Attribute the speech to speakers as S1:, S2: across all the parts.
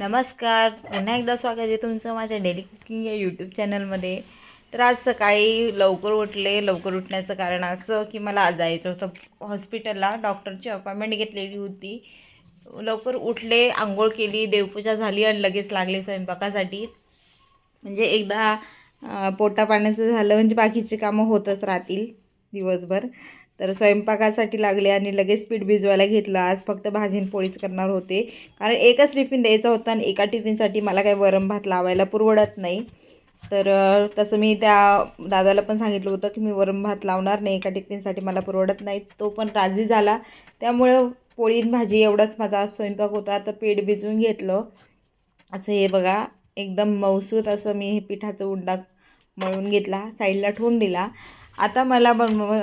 S1: नमस्कार. पुन्हा एकदा स्वागत आहे तुमचं माझ्या डेली कुकिंग या यूट्यूब चॅनलमध्ये तर आज सकाळी लवकर उठले. लवकर उठण्याचं कारण असं की मला आज जायचं होतं हॉस्पिटलला डॉक्टरची अपॉइंटमेंट घेतलेली होती. लवकर उठले आंघोळ केली देवपूजा झाली आणि लगेच लागले स्वयंपाकासाठी. म्हणजे एकदा पोटापाण्याचं पोटा पाण्याचं झालं म्हणजे बाकीची कामं होतच राहतील दिवसभर. तर स्वयंपाकासाठी लागले आणि लगेच पीठ भिजवायला घेतलं. आज फक्त भाजी आणि पोळीच करणार होते. कारण एकच टिफिन द्यायचा होता आणि एका टिफिनसाठी मला काही वरण भात लावायला पुरवडत नाही. तर तसं मी त्या दादाला पण सांगितलं होतं की मी वरण भात लावणार नाही एका टिफिनसाठी मला पुरवडत नाही. तो पण राजी झाला. त्यामुळं पोळी भाजी एवढाच माझा स्वयंपाक होता. तर पीठ भिजवून घेतलं. असं हे बघा एकदम मौसूत असं मी हे पिठाचं उंडा मळून घेतला साईडला ठेवून दिला. आता मला बनव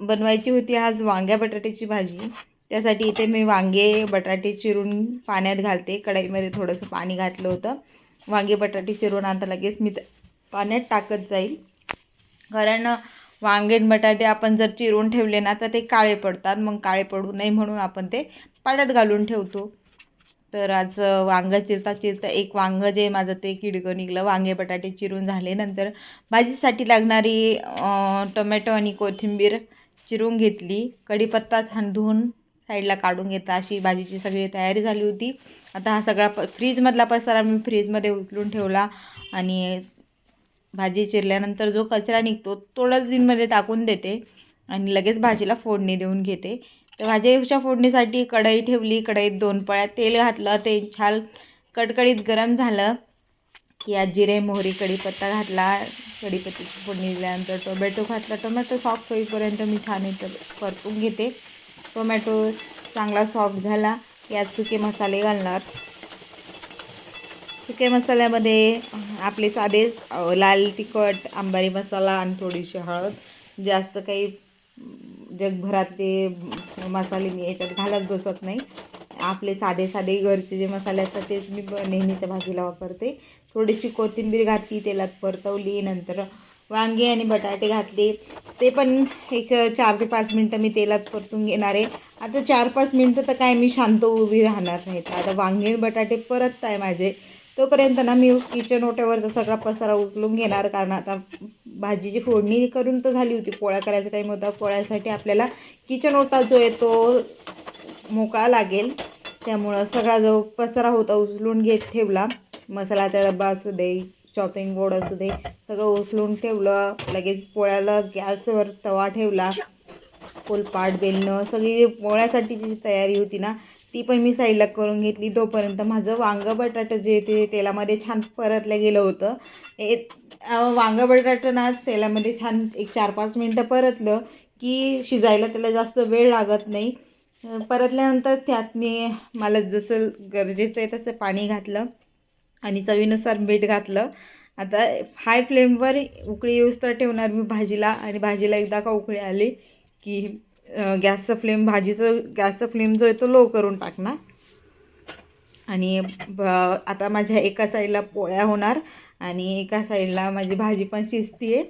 S1: बनवायची होती आज वांग्या बटाट्याची भाजी. त्यासाठी इथे मी वांगे बटाटे चिरून पाण्यात घालते. कढईमध्ये थोडंसं पाणी घातलं होतं. वांगे बटाटे चिरून आता लगेच मी पाण्यात टाकत जाईल. कारण वांगे आणि बटाटे आपण जर चिरून ठेवले ना तर ते काळे पडतात. मग काळे पडू नये म्हणून आपण ते पाण्यात घालून ठेवतो. तर आज वांगं चिरता चिरता एक वांगं जे माझं ते किडकं निघलं. वांगे बटाटे चिरून झाले. नंतर भाजीसाठी लागणारी टोमॅटो आणि कोथिंबीर चिरून घेतली. कढीपत्ता छान धुवून साईडला काढून घेतला. अशी भाजीची सगळी तयारी झाली होती. आता हा सगळा प फ्रीजमधला पसारा मी फ्रीजमध्ये उचलून ठेवला आणि भाजी चिरल्यानंतर जो कचरा निघतो तो दिनमध्ये टाकून देते आणि लगेच भाजीला फोडणी देऊन घेते. तर भाजीच्या फोडणीसाठी कढई ठेवली. कढईत दोन पळ्या तेल घातलं. ते छान कडकडीत गरम झालं. की आज जिरे मोहरी कढीपत्ता घातला. कढीपत्त्याची फोडणी दिल्यानंतर टोमॅटो घातला. टोमॅटो सॉफ्ट होईपर्यंत मी छान इथं परतून घेते. टोमॅटो चांगला सॉफ्ट झाला. यात सुके मसाले घालणार. सुके मसाल्यामध्ये आपले साधे लाल तिखट आंबारी मसाला आणि थोडीशी हळद. जास्त काही जगभरातले मसाले मी याच्यात घालत बसत नाही. आपले साधे साधे घरचे जे मसाले असतात तेच मी नेहमीच्या भाजीला वापरते. थोडीशी कोथिंबीर घातली तेलात परतवली नंतर वांगे आणि बटाटे घातले. ते पण एक चार ते पाच मिनटं मी तेलात परतून घेणार आहे. आता चार पाच मिनटं तर काय मी शांत उभी राहणार नाही तर आता वांगे आणि बटाटे परत आहे माझे. तोपर्यंत ना मी किचन ओट्यावरचा सगळा पसारा उचलून घेणार कारण आता भाजीची फोडणी करून तर झाली होती. पोळ्या करायचा टाईम होता. पोळ्यासाठी आपल्याला किचन ओटा जो आहे तो मोकळा लागेल. त्यामुळं सगळा जो पसरा होता उचलून घेत ठेवला. मसाल्याचा डब्बा असू दे चॉपिंग बोर्ड असू दे सगळं उचलून ठेवलं. लगेच पोळ्याला गॅसवर तवा ठेवला. पोलपाट बेलणं सगळी जी पोळ्यासाठीची जी तयारी होती ना ती पण मी साईडला करून घेतली. तोपर्यंत माझं वांगं बटाटं जे ते तेलामध्ये छान परतलं गेलं होतं. हे वांगं बटाटं ना तेलामध्ये छान एक चार पाच मिनटं परतलं की शिजायला त्याला जास्त वेळ लागत नाही. परतल्यानंतर त्यात मी मला जसं गरजेचं आहे तसं पाणी घातलं आणि चवीनुसार मीठ घातलं. आता हाय फ्लेमवर उकळी येऊस तर ठेवणार मी भाजीला आणि भाजीला एकदा का उकळी आली की गॅसचा फ्लेम भाजीचं गॅसचा फ्लेम जो आहे तो लो करून टाकणार. आणि ब आता माझ्या एका साईडला पोळ्या होणार आणि एका साईडला माझी भाजी पण शिजती आहे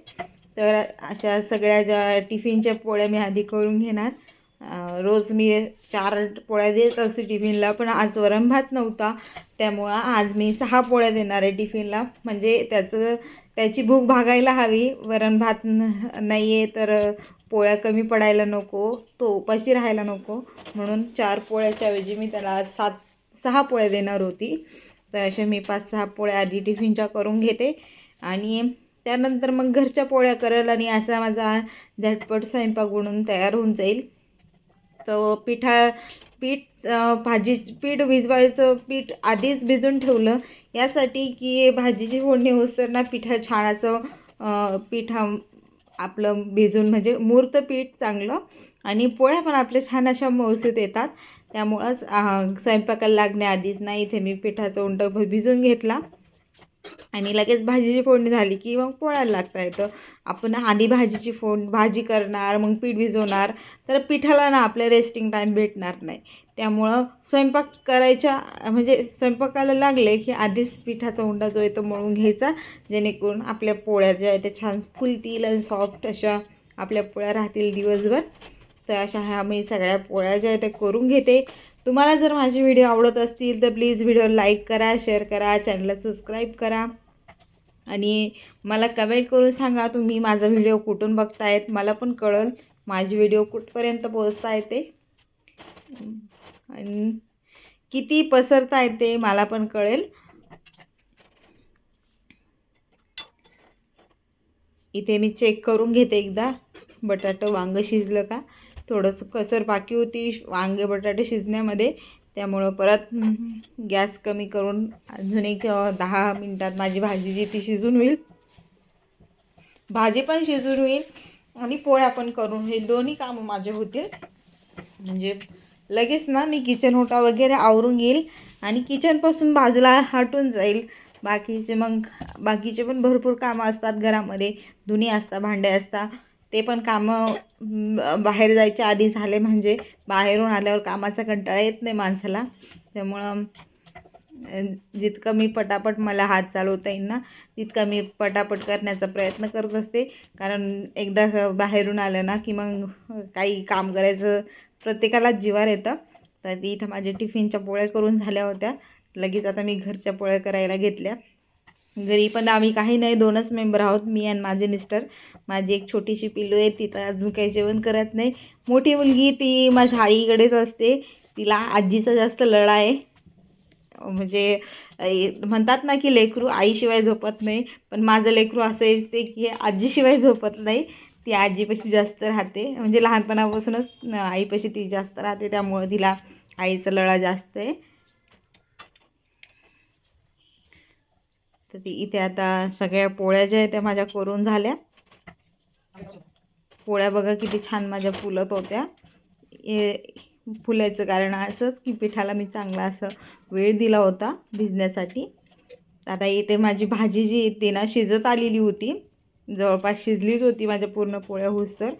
S1: तर अशा सगळ्या ज्या टिफिनच्या पोळ्या मी आधी करून घेणार. रोज मी चार पोळ्या देत असते टिफिनला पण आज वरण भात नव्हता. त्यामुळं आज मी सहा पोळ्या देणार आहे टिफिनला. म्हणजे त्याचं त्याची भूक भागायला हवी. वरण भात न नाही आहे तर पोळ्या कमी पडायला नको. तो उपाशी राहायला नको. म्हणून चार पोळ्याच्या ऐवजी मी त्याला सात सहा पोळ्या देणार होती. तर अशा मी पाच सहा पोळ्या आधी टिफिनच्या करून घेते. आणि त्यानंतर मग घरच्या पोळ्या करेल आणि असा माझा झटपट स्वयंपाक बनून तयार होऊन जाईल. तर पिठा पीठ भाजी पीठ भिजवायचं पीठ आधीच भिजून ठेवलं. यासाठी की भाजीची फोडणी होसताना पिठा छान असं पिठा आपलं भिजून म्हणजे मूर्त पीठ चांगलं. आणि पोळ्या पण आपल्या छान अशा मौसूत येतात. त्यामुळंच स्वयंपाकाला लागण्याआधीच ना इथे मी पिठाचं उंड भिजून घेतला. आणि लगेच भाजीची फोडणी झाली की मग पोळ्याला लागता येतं. आपण आधी भाजीची फोड भाजी करणार मग पीठ भिजवणार तर पिठाला ना आपल्या रेस्टिंग टाईम भेटणार नाही. त्यामुळं स्वयंपाक करायच्या म्हणजे स्वयंपाकाला लागले की आधीच पिठाचा उंडा जो आहे तो मळून घ्यायचा. जेणेकरून आपल्या पोळ्या ज्या आहेत त्या छान फुलतील आणि सॉफ्ट अशा आपल्या पोळ्या राहतील दिवसभर. तर अशा ह्या मी सगळ्या पोळ्या ज्या आहेत त्या करून घेते. तुम्हाला जर माझे व्हिडिओ आवडत असतील तर प्लीज व्हिडिओ लाईक करा शेअर करा चॅनलला सबस्क्राईब करा. आणि मला कमेंट करून सांगा तुम्ही माझा व्हिडिओ कुठून बघतायत. मला पण कळल माझी व्हिडिओ कुठपर्यंत पोहोचता येते. आणि किती पसरता येते मला पण कळेल. इथे मी चेक करून घेते एकदा. बटाटं वांगं शिजलं का? थोडंसं कसर बाकी होती वांगे बटाटे शिजण्यामध्ये. त्यामुळं परत गॅस कमी करून अजून एक दहा मिनटात माझी भाजी जी ती शिजून होईल. भाजी पण शिजून होईल आणि पोळ्या पण करून होईल. दोन्ही कामं माझे होतील. म्हणजे लगेच ना मी किचन ओटा वगैरे आवरून येईल आणि किचनपासून बाजूला हटून जाईल. बाकीचे मग बाकीचे पण भरपूर कामं असतात घरामध्ये. धुणी असतात भांडे असतात ते पण कामं बाहेर जायच्या आधी झाले म्हणजे बाहेरून आल्यावर कामाचा कंटाळा येत नाही माणसाला. त्यामुळं जितकं मी पटापट मला हात चालवता येईल ना तितका मी पटापट करण्याचा प्रयत्न करत असते. कारण एकदा बाहेरून आलं ना की मग काही काम करायचं प्रत्येकालाच जिवार येतं. तर इथं माझ्या टिफिनच्या पोळ्या करून झाल्या होत्या. लगेच आता मी घरच्या पोळ्या करायला घेतल्या. घरी पण आम्ही काही नाही दोनच मेंबर आहोत मी आणि माझे मिस्टर. माझी एक छोटीशी पिल्लू आहे तिथं अजून काही जेवण करत नाही. मोठी मुलगी ती माझ्या आईकडेच असते. तिला आजीचा जास्त लढा आहे. म्हणजे म्हणतात ना की लेकरू आईशिवाय झोपत नाही. पण माझं लेकरू असं येते की आजीशिवाय झोपत नाही. ती आजीपाशी जास्त राहते. म्हणजे लहानपणापासूनच आईपाशी ती जास्त राहते. त्यामुळं तिला आईचा लळा जास्त आहे. तर ती इथे आता सगळ्या पोळ्या ज्या आहेत त्या माझ्या करून झाल्या. पोळ्या बघा किती छान माझ्या फुलत होत्या. फुलायचं कारण असंच की पिठाला मी चांगला असं वेळ दिला होता भिजण्यासाठी. आता इथे माझी भाजी जी येते ना शिजत आलेली होती. जवळपास शिजलीच होती माझ्या पूर्ण पोळ्या हुसतर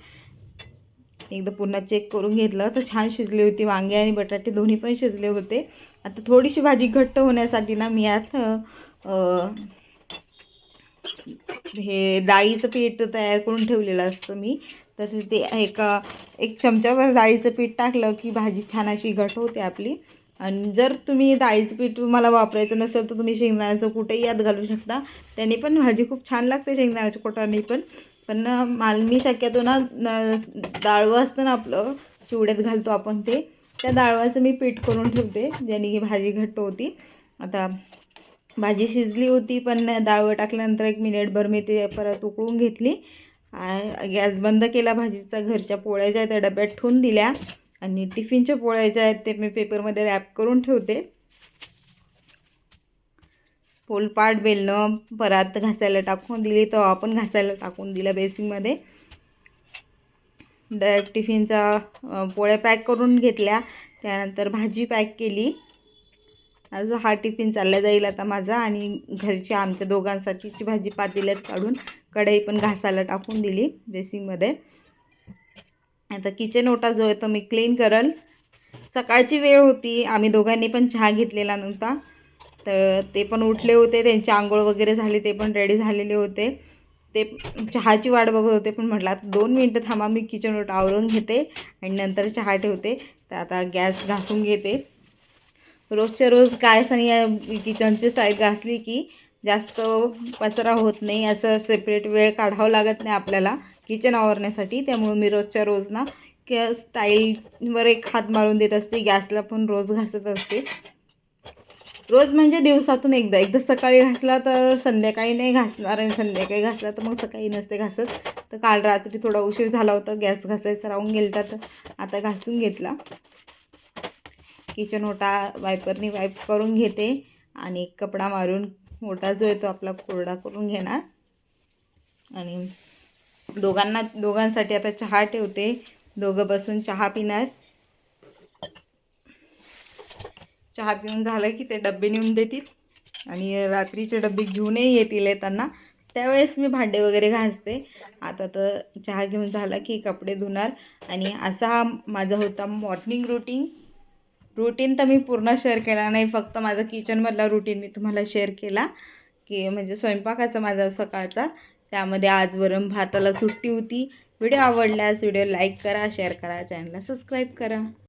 S1: एकदा पुन्हा चेक करून घेतलं तर छान शिजली होती वांगे आणि बटाटे दोन्ही पण शिजले होते. आता थोडीशी भाजी घट्ट होण्यासाठी ना मी यात हे डाळीचं पीठ तयार करून ठेवलेलं असतं मी. तर ते एका एक चमच्यावर डाळीचं पीठ टाकलं की भाजी छान अशी घट होते आपली. आणि जर तुम्ही डाळीचं पीठ तुम्हाला वापरायचं नसेल तर तुम्ही शेंगदाण्याचं कुठेही यात घालू शकता. त्याने पण भाजी खूप छान लागते शेंगदाण्याच्या कोटाने पण. पण माल मी शक्यतो ना डाळवं असतं ना आपलं चिवड्यात घालतो आपण ते त्या डाळवाचं मी पीठ करून ठेवते ज्याने की भाजी घट्ट होती. आता भाजी शिजली होती पण डाळवं टाकल्यानंतर एक मिनिटभर मी ते परत उकळून घेतली. गॅस बंद केला भाजीचा घरच्या पोळ्या ज्या त्या डब्यात ठेवून दिल्या. आणि टिफिनच्या पोळ्या ज्या आहेत ते मी पेपरमध्ये रॅप करून ठेवते. फोलपाट बेलणं परत घासायला टाकून दिली तर आपण घासायला टाकून दिलं बेसिंगमध्ये डायरेक्ट टिफिनचा पोळ्या पॅक करून घेतल्या त्यानंतर भाजी पॅक केली. आज हा टिफिन चालला जाईल आता माझा आणि घरच्या आमच्या दोघांसाठीची भाजी पातेल्यात काढून कढई पण घासायला टाकून दिली बेसिंगमध्ये आता किचन ओटा जो आहे तो मी क्लीन करल. सकाळची वेळ होती आम्ही दोघांनी पण चहा घेतलेला नव्हता. तर ते पण उठले होते त्यांची आंघोळ वगैरे झाली ते पण रेडी झालेले होते. ते चहाची वाट बघत होते पण म्हटलं आता दोन मिनटं थांबा मी किचन आवरून घेते आणि नंतर चहा ठेवते. तर आता गॅस घासून घेते. रोजच्या रोज काय आणि किचनची स्टाईल घासली की जास्त पचरा होत नाही असं सेपरेट वेळ काढावं लागत नाही आपल्याला किचन आवरण्यासाठी. त्यामुळे मी रोजच्या रोज ना स्टाईलवर एक हात मारून देत असते गॅसला पण रोज घासत असते. रोज म्हणजे दिवसातून एकदा. एकदा सकाळी घासला तर संध्याकाळी नाही घासणार आणि संध्याकाळी घासला तर मग सकाळी नसते घासत. तर काल रात्री थोडा उशीर झाला होता. गॅस घासायचा राहून गेलता तर आता घासून घेतला. किचन ओटा वायपरनी वाईप करून घेते आणि कपडा मारून ओटा जो आहे तो आपला कोरडा करून घेणार. आणि दोघांना दोघांसाठी आता चहा ठेवते. दोघं बसून चहा पिणार. चहा पिऊन झालं की ते डबे नेऊन देतील. आणि रात्रीचे डबे घेऊनही येतील येताना त्यावेळेस मी भांडे वगैरे घासते. आता तर चहा घेऊन झाला की कपडे धुणार. आणि असा हा माझा होता मॉर्निंग रुटीन रुटीन तर मी पूर्ण शेअर केला नाही. फक्त माझा किचनमधला रुटीन मी तुम्हाला शेअर केला. की म्हणजे स्वयंपाकाचा माझा सकाळचा. त्यामध्ये आज वरम भाताला सुट्टी होती. व्हिडिओ आवडल्यास व्हिडिओ लाईक करा शेअर करा चॅनलला सबस्क्राईब करा.